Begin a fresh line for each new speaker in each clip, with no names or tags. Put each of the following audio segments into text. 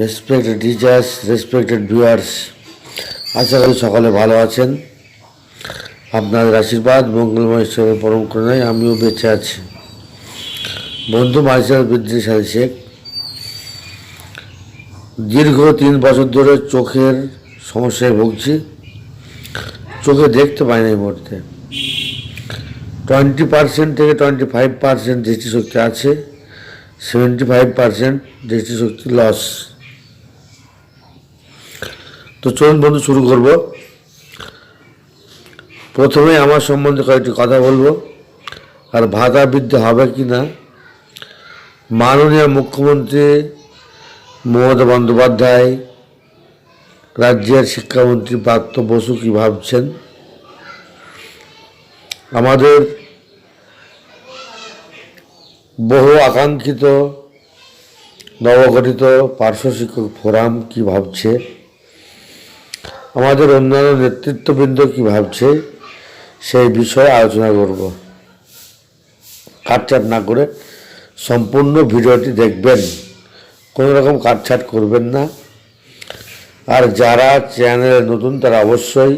Respected teachers respected viewers আশা করি সকলে ভালো আছেন। আপনাদের আশীর্বাদ, মঙ্গলময় ঈশ্বরের পরম করুণায় আমিও বেঁচে আছি। বন্ধু মাইসার সাথে শেখ, দীর্ঘ তিন বছর ধরে চোখের সমস্যায় ভুগছি। চোখে দেখতে পাই না এই মুহূর্তে। টোয়েন্টি পার্সেন্ট থেকে টোয়েন্টি ফাইভ পার্সেন্ট দৃষ্টিশক্তি আছে। সেভেন্টি ফাইভ পার্সেন্ট দৃষ্টিশক্তি লস তো চলুন বন্ধু, শুরু করব। প্রথমে আমার সম্বন্ধে কয়েকটি কথা বলব। আর ভাতা বৃদ্ধি হবে কি না? মাননীয় মুখ্যমন্ত্রী মমতা বন্দ্যোপাধ্যায়, রাজ্যের শিক্ষামন্ত্রী প্রাপ্ত বসু কী ভাবছেন? আমাদের বহু আকাঙ্ক্ষিত, নবগঠিত পার্শ্ব শিক্ষক ফোরাম কি ভাবছে? আমাদের অন্যান্য নেতৃত্ববৃন্দ কি ভাবছে, সেই বিষয়ে আলোচনা করব। কাটছাট না করে সম্পূর্ণ ভিডিওটি দেখবেন। কোনো রকম কাটছাট করবেন না। আর যারা চ্যানেলে নতুন তারা অবশ্যই,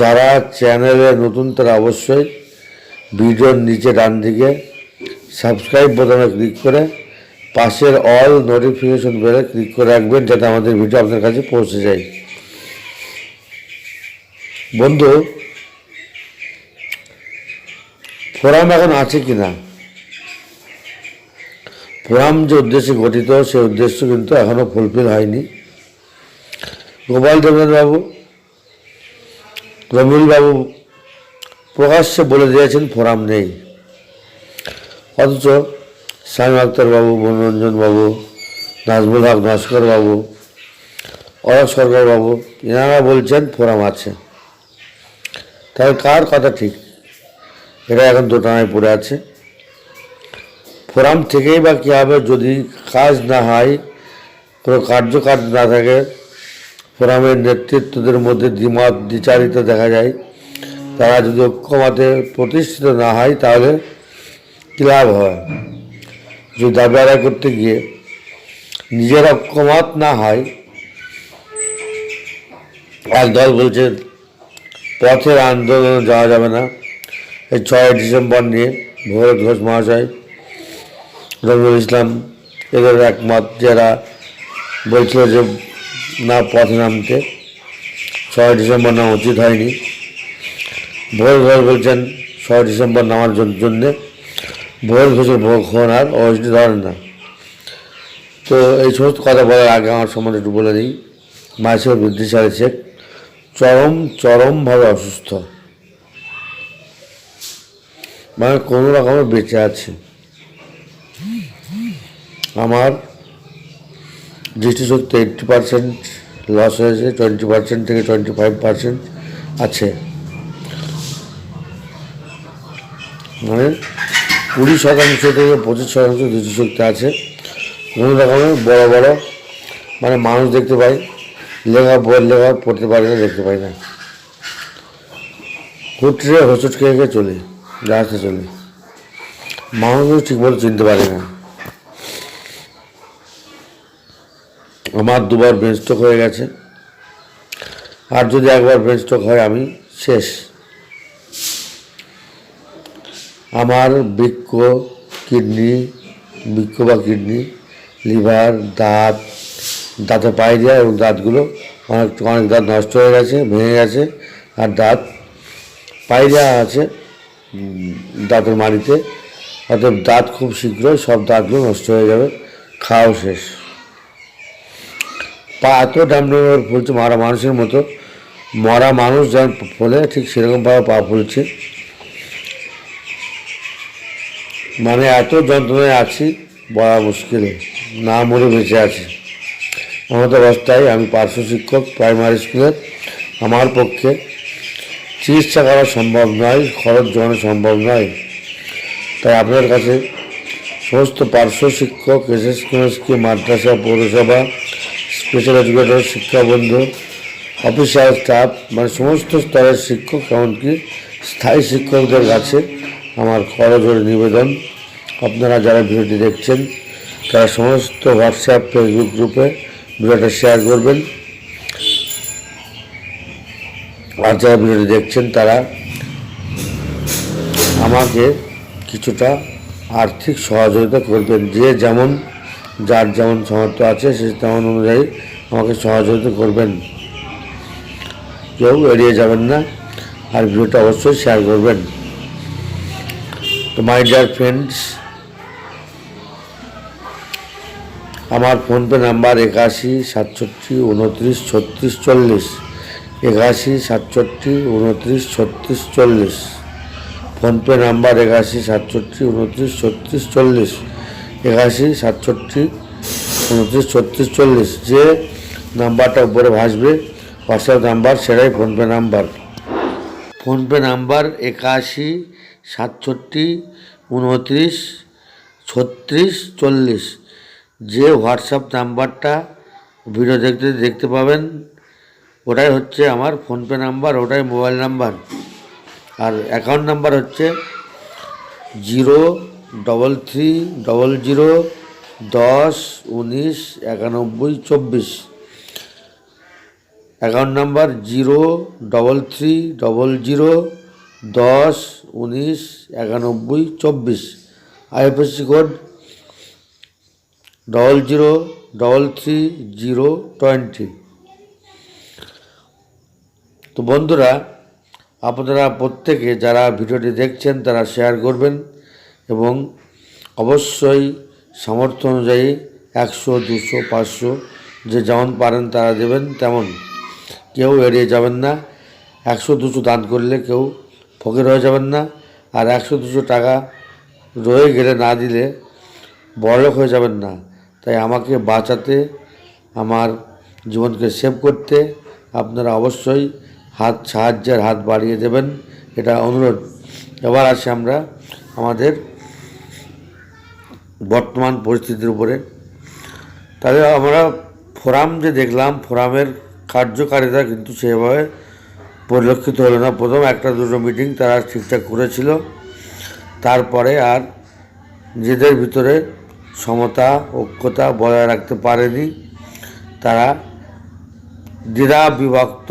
যারা চ্যানেলে নতুন তারা অবশ্যই ভিডিওর নিচে ডান দিকে সাবস্ক্রাইব বোতামে ক্লিক করে পাশের অল নোটিফিকেশন বেলে ক্লিক করে রাখবেন যাতে আমাদের ভিডিও আপনার কাছে পৌঁছে যায়। বন্ধু ফোরাম এখন আছে কি না ফোরাম যে উদ্দেশ্যে গঠিত, সেই উদ্দেশ্য কিন্তু এখনও ফুলফিল হয়নি। গোপাল দেবনাথ বাবু রবিউল বাবু প্রকাশ্যে বলে দিয়েছেন ফোরাম নেই। অথচ স্বামী আক্তার বাবু মনোরঞ্জন বাবু নাজমুল হক নস্কর বাবু অরক সরকার বাবু এনারা বলছেন ফোরাম আছে। তাহলে কার কথা ঠিক? এটা এখন দোটানায় পড়ে আছে। ফোরাম থেকেই বা কী হবে যদি কাজ না হয়, কোনো কার্যকাজ না থাকে, ফোরামের নেতৃত্বদের মধ্যে দ্বিমত দ্বিচারিত দেখা যায়। তারা যদি ঐক্যমতে প্রতিষ্ঠিত না হয়, তাহলে কী লাভ হয়? যদি দাবি আদায় করতে গিয়ে নিজের ঐক্যমত না হয়, এক দল বলছে পথের আন্দোলনে যাওয়া যাবে না। এই ছয় ডিসেম্বর নিয়ে ভগরত ঘোষ মহাশয় রবিউল ইসলাম এদের একমত যারা বলছিল যে না, পথে নামতে। ছয় ডিসেম্বর নামা উচিত হয়নি। ভোর ঘোষ বলছেন, ছয় ডিসেম্বর নামার জন- জন্যে ভোর ঘোষের ভোগ আর অবশ্যই ধরেন না। তো এই সমস্ত কথা বলার আগে আমার সম্বন্ধে একটু বলে দিই। মাসের বৃদ্ধি শেখ চরম, চরমভাবে অসুস্থ। মানে কোনো রকমে বেঁচে আছে। আমার দৃষ্টিশক্তি এইটটি পার্সেন্ট লস হয়েছে টোয়েন্টি পার্সেন্ট থেকে টোয়েন্টি ফাইভ পার্সেন্ট আছে। মানে কুড়ি শতাংশ থেকে পঁচিশ শতাংশ দৃষ্টিশক্তি আছে। কোনো রকমের বড় বড় মানে মানুষ দেখতে পাই লেখা বই, লেখা পড়তে পারি না, দেখতে পাই না। হুটরে হোঁচট খেয়ে খেয়ে চলি রাস্তা চলি। মানুষও ঠিকমতো চিনতে পারে না। আমার দুবার ব্রেন স্ট্রোক হয়ে গেছে। আর যদি একবার ব্রেন স্ট্রোক হয়, আমি শেষ। আমার বৃক্ষ কিডনি বৃক্ষ বা কিডনি, লিভার, দাঁত দাঁতে পায়ে দেওয়া এবং দাঁতগুলো অনেক অনেক দাঁত নষ্ট হয়ে গেছে, ভেঙে গেছে আর দাঁত পায়ে দেওয়া আছে দাঁতের মাড়িতে। অর্থাৎ দাঁত খুব শীঘ্রই সব দাঁতগুলো নষ্ট হয়ে যাবে, খাওয়াও শেষ। পা এত ডামডামের ফুলছে, মারা মানুষের মতো। মরা মানুষ যেমন ফলে ঠিক সেরকমভাবে পা ফুলছে। মানে এত যন্ত্রণায় আছি, বলা মুশকিল, না মরে বেঁচে আছি। আমাদের অবস্থায় আমি পার্শ্ব শিক্ষক প্রাইমারি স্কুলের আমার পক্ষে চিকিৎসা করা সম্ভব নয়, খরচ জমানো সম্ভব নয়। তাই আপনার কাছে সমস্ত পার্শ্ব শিক্ষক এসএস কলেজকে মাদ্রাসা, পৌরসভা স্পেশাল এডুকেটর শিক্ষাবন্ধু অফিসার স্টাফ মানে সমস্ত স্তরের শিক্ষক, এমনকি স্থায়ী শিক্ষকদের কাছে আমার করজোড়ে নিবেদন। আপনারা যারা ভিডিওটি দেখছেন, তারা সমস্ত হোয়াটসঅ্যাপ ফেসবুক গ্রুপে ভিডিওটা শেয়ার করবেন। আর যারা ভিডিওটি দেখছেন, তারা আমাকে কিছুটা আর্থিক সহযোগিতা করবেন। যে যেমন, যার যেমন সামর্থ্য আছে, সে তেমন অনুযায়ী আমাকে সহযোগিতা করবেন। কেউ এড়িয়ে যাবেন না, আর ভিডিওটা অবশ্যই শেয়ার করবেন। তো মাই ডিয়ার ফ্রেন্ডস আমার ফোনপে নাম্বার একাশি, সাতষট্টি, উনত্রিশ, ছত্রিশ, চল্লিশ। একাশি, সাতষট্টি, উনত্রিশ, ছত্রিশ, চল্লিশ। ফোনপে নাম্বার একাশি, সাতষট্টি, উনত্রিশ, ছত্রিশ, চল্লিশ। একাশি, সাতষট্টি, উনত্রিশ, ছত্রিশ, চল্লিশ। যে নাম্বারটা উপরে ভাসবে, হোয়াটসঅ্যাপ নাম্বার, সেটাই ফোনপে নাম্বার। ফোনপে নাম্বার একাশি, সাতষট্টি, উনত্রিশ, ছত্রিশ, চল্লিশ। যে হোয়াটসঅ্যাপ নাম্বারটা ভিডিও দেখতে দেখতে পাবেন, ওটাই হচ্ছে আমার ফোনপে নাম্বার, ওটাই মোবাইল নাম্বার। আর অ্যাকাউন্ট নাম্বার হচ্ছে zero double three double zero দশ উনিশ একানব্বই চব্বিশ। Account number zero double three double zero দশ উনিশ একানব্বই চব্বিশ। IFSC code double zero double three zero twenty তো বন্ধুরা, আপনারা প্রত্যেকে যারা ভিডিওটি দেখছেন, তারা শেয়ার করবেন এবং অবশ্যই সামর্থ্য অনুযায়ী একশো, দুশো, পাঁচশো যে যেমন পারেন তারা দেবেন তেমন। কেউ এড়িয়ে যাবেন না। একশো, দুশো দান করলে কেউ ফকির হয়ে যাবেন না। আর একশো, দুশো টাকা রয়ে গেলে না দিলে বড়লোক হয়ে যাবেন না। তাই আমাকে বাঁচাতে, আমার জীবনকে সেভ করতে আপনারা অবশ্যই হাত, সাহায্যের হাত বাড়িয়ে দেবেন। এটা অনুরোধ। এবার আসি আমরা আমাদের বর্তমান পরিস্থিতির উপরে। তাহলে আমরা ফোরাম যে দেখলাম, ফোরামের কার্যকারিতা কিন্তু সেভাবে পরিলক্ষিত হলো না। প্রথম একটা দুটো মিটিং তারা ঠিকঠাক করেছিল। তারপরে আর নিজেদের ভিতরে সমতা, ঐক্যতা বজায় রাখতে পারেনি। তারা দ্বিধা বিভক্ত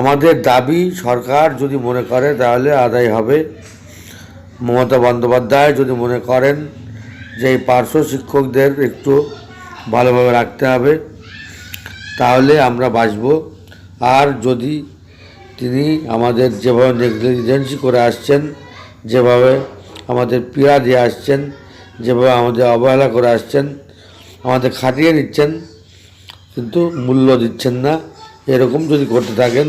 আমাদের দাবি, সরকার যদি মনে করে, তাহলে আদায় হবে। মমতা বন্দ্যোপাধ্যায় যদি মনে করেন যে এই পার্শ্ব শিক্ষকদের একটু ভালোভাবে রাখতে হবে, তাহলে আমরা বাঁচব। আর যদি তিনি আমাদের যেভাবে নেগলিজেন্সি করে আসছেন, যেভাবে আমাদের পীড়া দিয়ে আসছেন যেভাবে আমাদের অবহেলা করে আসছেন, আমাদের খাটিয়ে নিচ্ছেন, কিন্তু মূল্য দিচ্ছেন না। এরকম যদি করতে থাকেন,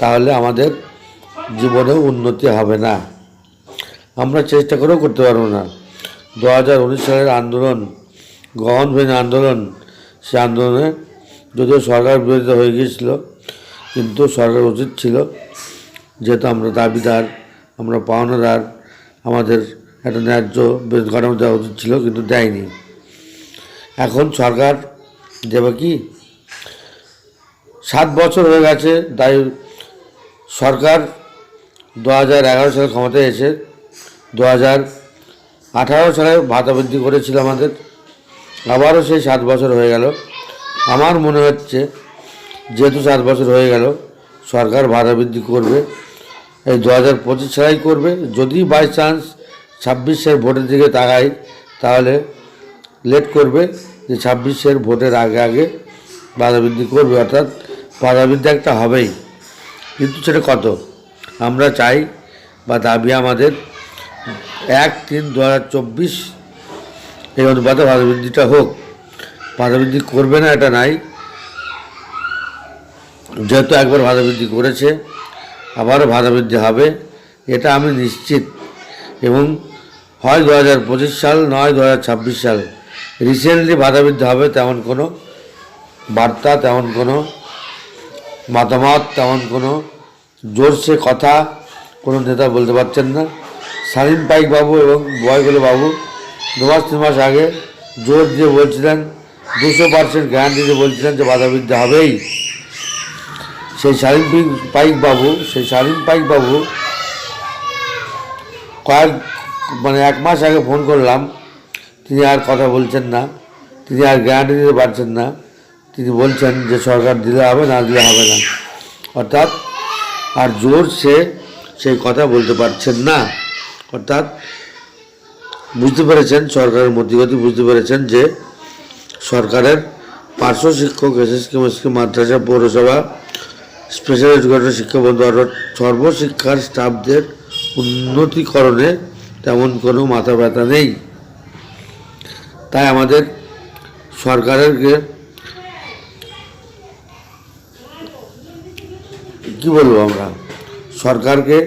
তাহলে আমাদের জীবনেও উন্নতি হবে না। আমরা চেষ্টা করেও করতে পারব না। দু হাজার উনিশ সালের আন্দোলন গহনভিন আন্দোলন, সে আন্দোলনে যদিও সরকার বিরোধিতা হয়ে গিয়েছিল, কিন্তু সরকার উচিত ছিল, যেহেতু আমরা দাবিদার, আমরা পাওনাদার, আমাদের একটা ন্যায্য ঘটনা দেওয়া উচিত ছিল, কিন্তু দেয়নি। এখন সরকার দেবে কি? সাত বছর হয়ে গেছে, তাই সরকার দু হাজার এগারো সালে ক্ষমতায় এসে দু হাজার আঠারো সালে ভাতা বৃদ্ধি করেছিল আমাদের। আবারও সেই সাত বছর হয়ে গেল। আমার মনে হচ্ছে যেহেতু সাত বছর হয়ে গেল, সরকার ভাতা বৃদ্ধি করবে। এই দু হাজার পঁচিশ সালেই করবে। যদি বাই চান্স ছাব্বিশের ভোটের দিকে তাকাই, তাহলে লেট করবে যে ছাব্বিশের ভোটের আগে আগে বাধা বৃদ্ধি করবে, অর্থাৎ বাধা বৃদ্ধি একটা হবেই। কিন্তু সেটা কত? আমরা চাই বা দাবি আমাদের এক তিন দু হাজার চব্বিশ এই অনুপাতে বাধা বৃদ্ধিটা হোক। বাধা বৃদ্ধি করবে না, এটা নাই। যেহেতু একবার বাধা বৃদ্ধি করেছে, আবারও বাধা বৃদ্ধি হবে, এটা আমি নিশ্চিত। এবং হয় দু হাজার পঁচিশ সাল, নয় দু হাজার ছাব্বিশ সাল। রিসেন্টলি বাধা বৃদ্ধি হবে তেমন কোনো বার্তা, তেমন কোনো মতামত, তেমন কোনো জোরসে কথা কোনো নেতা বলতে পারছেন না। সালিম পাইক বাবু এবং বয়গুলো বাবু দু মাস তিন মাস আগে জোর দিয়ে বলছিলেন, দুশো পার্সেন্ট গ্যারান্টি দিয়ে বলছিলেন যে বাধা বৃদ্ধি হবেই। সেই সালিম পাইক- পাইক বাবু, সেই সালিম পাইক বাবু কয়েক মানে এক মাস আগে ফোন করলাম, তিনি আর কথা বলছেন না, তিনি আর গ্যারান্টি দিতে পারছেন না, তিনি বলছেন যে সরকার দিলে হবে না দিলে হবে না। অর্থাৎ, আর জোর সে সেই কথা বলতে পারছেন না। অর্থাৎ, বুঝতে পেরেছেন সরকারের মধ্যগতি, বুঝতে পেরেছেন যে সরকারের পার্শ্ব শিক্ষক এসএসকে মেসকে মাদ্রাসা, পৌরসভা, স্পেশাল এডুকেটর শিক্ষা বন্ধু অর্থাৎ সর্বশিক্ষার স্টাফদের উন্নতিকরণে তেমন কোনো মাথা ব্যথা নেই। তাই আমাদের সরকারেরকে কি বলব আমরা? সরকারকে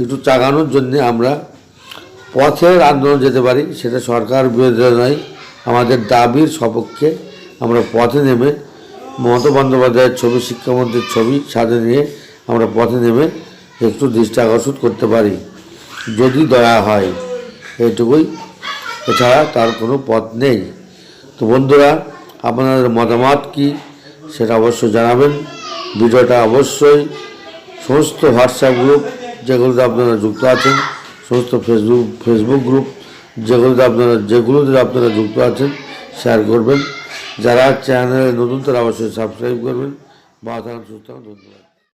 একটু চাগানোর জন্যে আমরা পথের আন্দোলন যেতে পারি, সেটা সরকার বিরোধী নয়, আমাদের দাবির সপক্ষে আমরা পথে নেমে মমতা বন্দ্যোপাধ্যায়ের ছবি, শিক্ষামন্ত্রীর ছবি সাথে নিয়ে আমরা পথে নেমে একটু দৃষ্টি আকর্ষণ করতে পারি। যদি দয়া হয়, এইটুকুই। এছাড়া তার কোনো পথ নেই। তো বন্ধুরা, আপনাদের মতামত কি সেটা অবশ্যই জানাবেন। ভিডিওটা অবশ্যই সমস্ত হোয়াটসঅ্যাপ গ্রুপ যেগুলোতে আপনারা যুক্ত আছেন, সমস্ত ফেসবুক ফেসবুক গ্রুপ যেগুলোতে আপনারা যেগুলোতে আপনারা যুক্ত আছেন শেয়ার করবেন। যারা চ্যানেলে নতুন, তারা অবশ্যই সাবস্ক্রাইব করবেন। বা সুস্থ ধন্যবাদ।